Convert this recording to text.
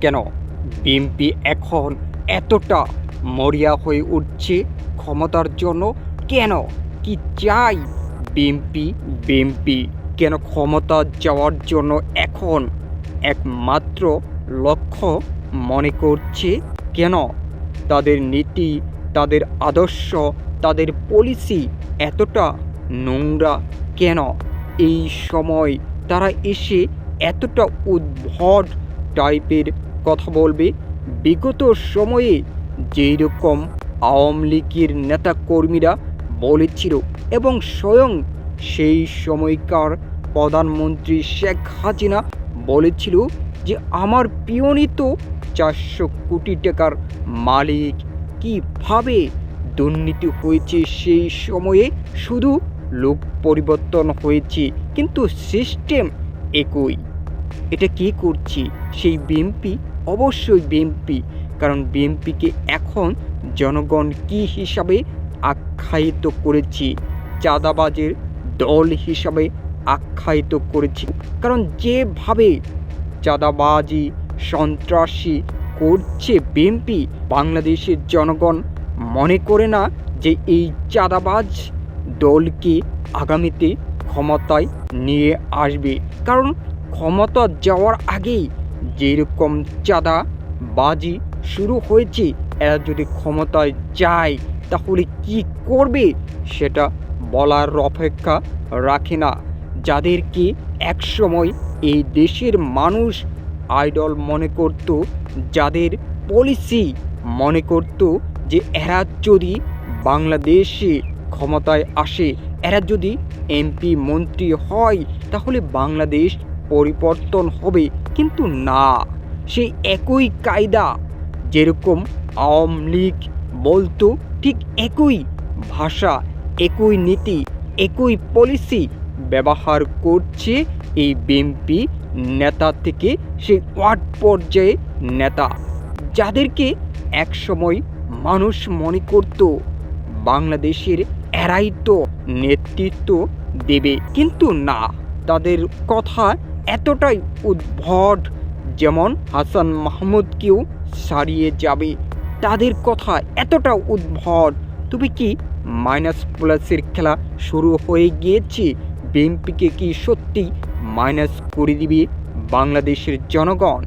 কেন? বিএনপি এখন এতটা মরিয়া হয়ে উঠছে, ক্ষমতার জন্য কেন? কি চাই বিএনপি? বিএনপি কেন ক্ষমতা যাওয়ার জন্য এখন একমাত্র লক্ষ্য মনে করছে কেন? তাদের নীতি, তাদের আদর্শ, তাদের পলিসি এতটা নোংরা কেন? এই সময় তারা এসে এতটা উদ্ভট টাইপের কথা বলবে? বিগত সময়ে যেই রকম আওয়ামী লীগের নেতাকর্মীরা বলেছিল এবং স্বয়ং সেই সময়কার প্রধানমন্ত্রী শেখ হাসিনা বলেছিল যে, আমার পিয়নই তো চারশো কোটি টাকার মালিক। কীভাবে দুর্নীতি হয়েছে সেই সময়ে? শুধু লোক পরিবর্তন হয়েছে, কিন্তু সিস্টেম একই। এটা কে করছে? সেই বিএমপি অবশ্যই বিএমপি কারণ বিএমপিকে এখন জনগণ কি হিসাবে আখ্যায়িত করেছে? চাঁদাবাজের দল হিসাবে আখ্যায়িত করেছে। কারণ যেভাবে চাঁদাবাজি, সন্ত্রাসী করছে বিএনপি বাংলাদেশের জনগণ মনে করে না যে এই চাঁদাবাজ দলকে আগামীতে ক্ষমতায় নিয়ে আসবে। কারণ ক্ষমতা যাওয়ার আগেই যেরকম চাঁদা বাজি শুরু হয়েছে, এরা যদি ক্ষমতায় যায়, তাহলে কি করবে? সেটা বলার অপেক্ষা রাখে না। যাদেরকে একসময় এই দেশের মানুষ আইডল মনে করত, যাদের পলিসি মনে করত যে এরা যদি বাংলাদেশে ক্ষমতায় আসে, এরা যদি এমপি মন্ত্রী হয়, তাহলে বাংলাদেশ পরিবর্তন হবে। কিন্তু না, সেই একই কায়দা যেরকম আওয়ামী লীগ বলতো, ঠিক একই ভাষা, একই নীতি, একই পলিসি ব্যবহার করছে এই বিএনপি নেতা থেকে সেই ওয়ার্ড পর্যায়ে নেতা। যাদেরকে একসময় মানুষ মনে করত বাংলাদেশের এরাই তো নেতৃত্ব দেবে, কিন্তু না, তাদের কথা এতটাই উদ্ভট যেমন হাসান মাহমুদকেও সারিয়ে যাবে। তাদের কথা এতটা উদ্ভট। তুমি কি মাইনাস প্লাসের খেলা শুরু হয়ে গিয়েছে? বিএনপিকে কি সত্যি মাইনাস করে দিবে বাংলাদেশের জনগণ?